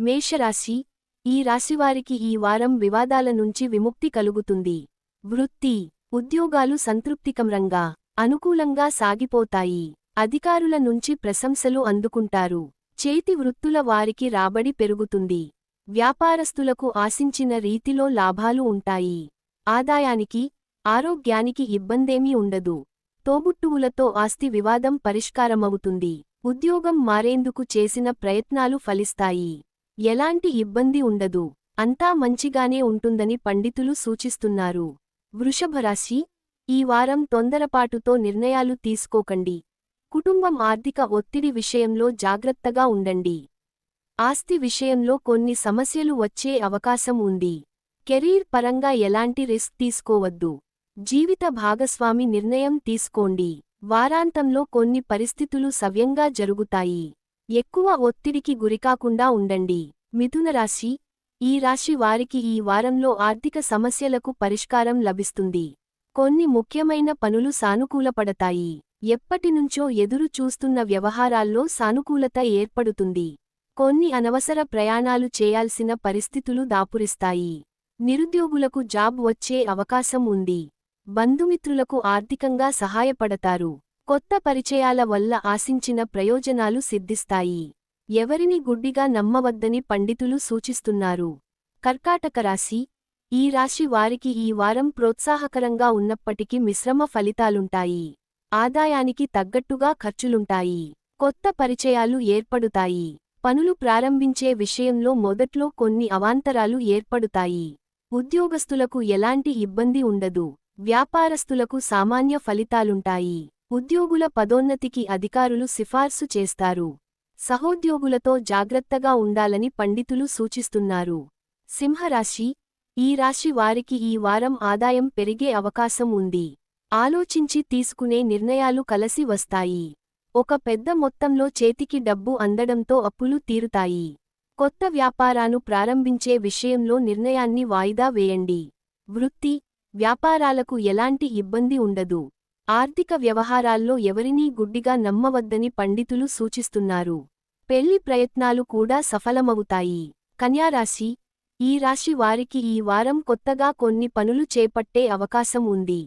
మేషరాశి ఈ రాశివారికి ఈ వారం వివాదాల నుంచి విముక్తి కలుగుతుంది. వృత్తి ఉద్యోగాలు సంతృప్తికరంగా అనుకూలంగా సాగిపోతాయి. అధికారుల నుంచి ప్రశంసలు అందుకుంటారు. చేతి వృత్తుల వారికి రాబడి పెరుగుతుంది. వ్యాపారస్తులకు ఆశించిన రీతిలో లాభాలు ఉంటాయి. ఆదాయానికి ఆరోగ్యానికి ఇబ్బందేమీ ఉండదు. తోబుట్టువులతో ఆస్తి వివాదం పరిష్కారమవుతుంది. ఉద్యోగం మారేందుకు చేసిన ప్రయత్నాలు ఫలిస్తాయి. ఎలాంటి ఇబ్బంది ఉండదు. అంతా మంచిగానే ఉంటుందని పండితులు సూచిస్తున్నారు. వృషభరాశి ఈ వారం తొందరపాటుతో నిర్ణయాలు తీసుకోకండి. కుటుంబం ఆర్థిక ఒత్తిడి విషయంలో జాగ్రత్తగా ఉండండి. ఆస్తి విషయంలో కొన్ని సమస్యలు వచ్చే అవకాశం ఉంది. కెరీర్ పరంగా ఎలాంటి రిస్క్ తీసుకోవద్దు. జీవిత భాగస్వామి నిర్ణయం తీసుకోండి. వారాంతంలో కొన్ని పరిస్థితులు సవ్యంగా జరుగుతాయి. ఎక్కువ ఒత్తిడికి గురికాకుండా ఉండండి. మిథున రాశి ఈ రాశి వారికి ఈ వారంలో ఆర్థిక సమస్యలకు పరిష్కారం లభిస్తుంది. కొన్ని ముఖ్యమైన పనులు సానుకూలపడతాయి. ఎప్పటినుంచో ఎదురు చూస్తున్న వ్యవహారాల్లో సానుకూలత ఏర్పడుతుంది. కొన్ని అనవసర ప్రయాణాలు చేయాల్సిన పరిస్థితులు దాపురిస్తాయి. నిరుద్యోగులకు జాబ్ వచ్చే అవకాశం ఉంది. బంధుమిత్రులకు ఆర్థికంగా సహాయపడతారు. కొత్త పరిచయాల వల్ల ఆశించిన ప్రయోజనాలు సిద్ధిస్తాయి. ఎవరిని గుడ్డిగా నమ్మవద్దని పండితులు సూచిస్తున్నారు. కర్కాటక రాశి. ఈ రాశి వారికి ఈ వారం ప్రోత్సాహకరంగా ఉన్నప్పటికీ మిశ్రమ ఫలితాలుంటాయి. ఆదాయానికి తగ్గట్టుగా ఖర్చులుంటాయి. కొత్త పరిచయాలు ఏర్పడుతాయి. పనులు ప్రారంభించే విషయంలో మొదట్లో కొన్ని అవాంతరాలు ఏర్పడుతాయి. ఉద్యోగస్తులకు ఎలాంటి ఇబ్బంది ఉండదు. వ్యాపారస్తులకు సామాన్య ఫలితాలుంటాయి. ఉద్యోగుల పదోన్నతికి అధికారులు సిఫార్సు చేస్తారు. సహోద్యోగులతో జాగ్రత్తగా ఉండాలని పండితులు సూచిస్తున్నారు. సింహరాశి ఈ రాశి వారికి ఈ వారం ఆదాయం పెరిగే అవకాశం ఉంది. ఆలోచించి తీసుకునే నిర్ణయాలు కలసి వస్తాయి. ఒక పెద్ద మొత్తంలో చేతికి డబ్బు అందడంతో అప్పులు తీరుతాయి. కొత్త వ్యాపారాను ప్రారంభించే విషయంలో నిర్ణయాన్ని వాయిదా వేయండి. వృత్తి వ్యాపారాలకు ఎలాంటి ఇబ్బంది ఉండదు. ఆర్థిక వ్యవహారాల్లో ఎవరినీ గుడ్డిగా నమ్మవద్దని పండితులు సూచిస్తున్నారు. పెళ్ళి ప్రయత్నాలు కూడా సఫలమవుతాయి. కన్యారాశి. ఈ రాశి వారికి ఈ వారం కొత్తగా కొన్ని పనులు చేపట్టే అవకాశం ఉంది.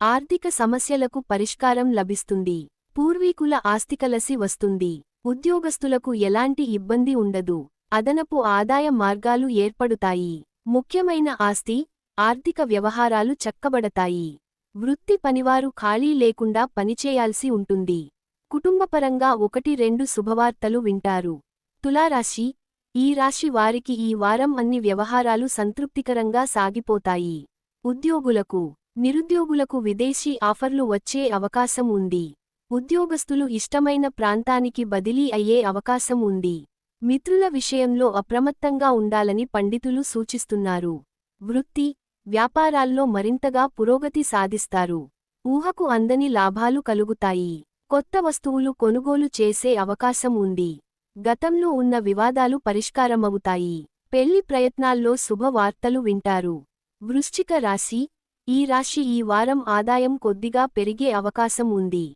ఆర్థిక సమస్యలకు పరిష్కారం లభిస్తుంది. పూర్వీకుల ఆస్తికలసి వస్తుంది. ఉద్యోగస్తులకు ఎలాంటి ఇబ్బంది ఉండదు. అదనపు ఆదాయ మార్గాలు ఏర్పడుతాయి. ముఖ్యమైన ఆస్తి ఆర్థిక వ్యవహారాలు చక్కబడతాయి. వృత్తి పనివారు ఖాళీ లేకుండా పనిచేయాల్సి ఉంటుంది. కుటుంబపరంగా ఒకటి రెండు శుభవార్తలు వింటారు. తులారాశి ఈ రాశి వారికి ఈ వారం అన్ని వ్యవహారాలు సంతృప్తికరంగా సాగిపోతాయి. ఉద్యోగులకు నిరుద్యోగులకు విదేశీ ఆఫర్లు వచ్చే అవకాశం ఉంది. ఉద్యోగస్తులు ఇష్టమైన ప్రాంతానికి బదిలీ అయ్యే అవకాశం ఉంది. మిత్రుల విషయంలో అప్రమత్తంగా ఉండాలని పండితులు సూచిస్తున్నారు. వృత్తి వ్యాపారాల్లో మరింతగా పురోగతి సాధిస్తారు. ఊహకు అందని లాభాలు కలుగుతాయి. కొత్త వస్తువులు కొనుగోలు చేసే అవకాశం ఉంది. గతంలో ఉన్న వివాదాలు పరిష్కారమవుతాయి. పెళ్ళి ప్రయత్నాల్లో శుభవార్తలు వింటారు. వృశ్చిక రాశి. ఈ రాశి ఈ వారం ఆదాయం కొద్దిగా పెరిగే అవకాశం ఉంది.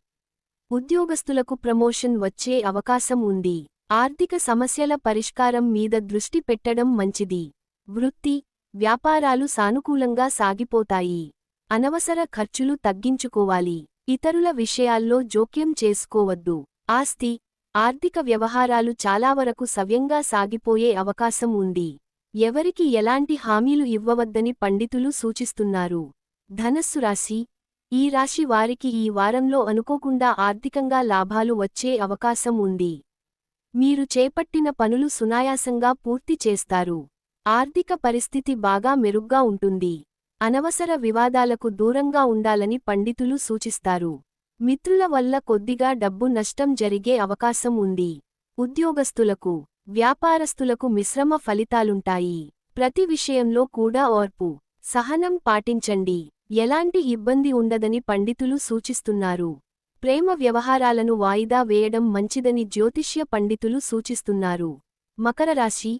ఉద్యోగస్తులకు ప్రమోషన్ వచ్చే అవకాశం ఉంది. ఆర్థిక సమస్యల పరిష్కారం మీద దృష్టి పెట్టడం మంచిది. వృత్తి వ్యాపారాలు సానుకూలంగా సాగిపోతాయి. అనవసర ఖర్చులు తగ్గించుకోవాలి. ఇతరుల విషయాల్లో జోక్యం చేసుకోవద్దు. ఆస్తి ఆర్థిక వ్యవహారాలు చాలావరకు సవ్యంగా సాగిపోయే అవకాశం ఉంది. ఎవరికి ఎలాంటి హామీలు ఇవ్వవద్దని పండితులు సూచిస్తున్నారు. ధనస్సు రాశి ఈ రాశి వారికి ఈ వారంలో అనుకోకుండా ఆర్థికంగా లాభాలు వచ్చే అవకాశం ఉంది. మీరు చేపట్టిన పనులు సునాయాసంగా పూర్తి చేస్తారు. ఆర్థిక పరిస్థితి బాగా మెరుగ్గా ఉంటుంది. అనవసర వివాదాలకు దూరంగా ఉండాలని పండితులు సూచిస్తారు. మిత్రుల వల్ల కొద్దిగా డబ్బు నష్టం జరిగే అవకాశం ఉంది. ఉద్యోగస్తులకు వ్యాపారస్తులకు మిశ్రమ ఫలితాలుంటాయి. ప్రతి విషయంలో కూడా ఓర్పు సహనం పాటించండి. ఎలాంటి ఇబ్బంది ఉండదని పండితులు సూచిస్తున్నారు. ప్రేమ వ్యవహారాలను వాయిదా వేయడం మంచిదని జ్యోతిష్య పండితులు సూచిస్తున్నారు. మకర రాశి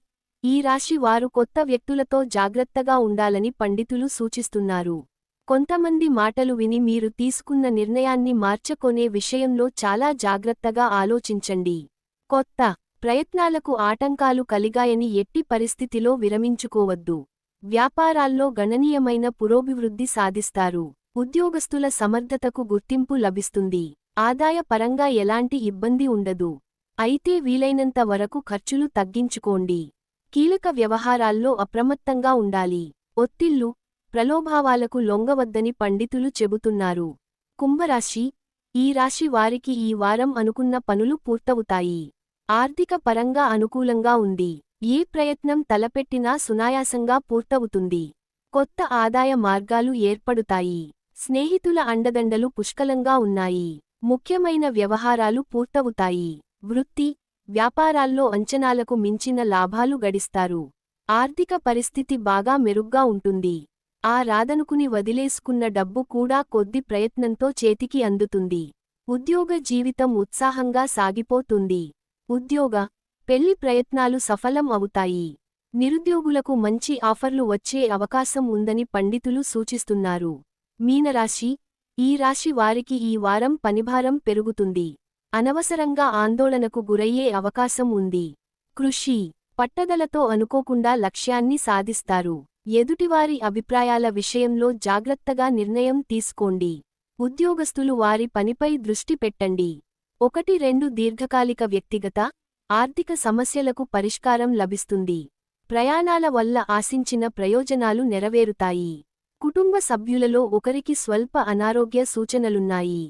ఈ రాశి వారు కొత్త వ్యక్తులతో జాగ్రత్తగా ఉండాలని పండితులు సూచిస్తున్నారు. కొంతమంది మాటలు విని మీరు తీసుకున్న నిర్ణయాన్ని మార్చకొనే విషయంలో చాలా జాగ్రత్తగా ఆలోచించండి. కొత్త ప్రయత్నాలకు ఆటంకాలు కలిగాయని ఎట్టి పరిస్థితిలో విరమించుకోవద్దు. వ్యాపారాల్లో గణనీయమైన పురోభివృద్ధి సాధిస్తారు. ఉద్యోగస్తుల సమర్థతకు గుర్తింపు లభిస్తుంది. ఆదాయ పరంగా ఎలాంటి ఇబ్బంది ఉండదు. అయితే వీలైనంత వరకు ఖర్చులు తగ్గించుకోండి. కీలక వ్యవహారాల్లో అప్రమత్తంగా ఉండాలి. ఒత్తిళ్ళు ప్రలోభావాలకు లొంగవద్దని పండితులు చెబుతున్నారు. కుంభరాశి ఈ రాశి వారికి ఈ వారం అనుకున్న పనులు పూర్తవుతాయి. ఆర్థిక పరంగా అనుకూలంగా ఉంది. ఏ ప్రయత్నం తలపెట్టినా సునాయాసంగా పూర్తవుతుంది. కొత్త ఆదాయ మార్గాలు ఏర్పడుతాయి. స్నేహితుల అండదండలు పుష్కలంగా ఉన్నాయి. ముఖ్యమైన వ్యవహారాలు పూర్తవుతాయి. వృత్తి వ్యాపారాల్లో అంచనాలకు మించిన లాభాలు గడిస్తారు. ఆర్థిక పరిస్థితి బాగా మెరుగ్గా ఉంటుంది. ఆ రాదనుకుని వదిలేసుకున్న డబ్బు కూడా కొద్ది ప్రయత్నంతో చేతికి అందుతుంది. ఉద్యోగ జీవితం ఉత్సాహంగా సాగిపోతుంది. ఉద్యోగ పెళ్ళి ప్రయత్నాలు సఫలం అవుతాయి. నిరుద్యోగులకు మంచి ఆఫర్లు వచ్చే అవకాశం ఉందని పండితులు సూచిస్తున్నారు. మీనరాశి ఈ రాశి వారికి ఈ వారం పనిభారం పెరుగుతుంది. అనవసరంగా ఆందోళనకు గురయ్యే అవకాశం ఉంది. కృషి పట్టదలతో అనుకోకుండా లక్ష్యాన్ని సాధిస్తారు. ఎదుటివారి అభిప్రాయాల విషయంలో జాగ్రత్తగా నిర్ణయం తీసుకోండి. ఉద్యోగస్తులు వారి పనిపై దృష్టి పెట్టండి. ఒకటి రెండు దీర్ఘకాలిక వ్యక్తిగత ఆర్థిక సమస్యలకు పరిష్కారం లభిస్తుంది. ప్రయాణాల వల్ల ఆశించిన ప్రయోజనాలు నెరవేరుతాయి. కుటుంబ సభ్యులలో ఒకరికి స్వల్ప అనారోగ్య సూచనలున్నాయి.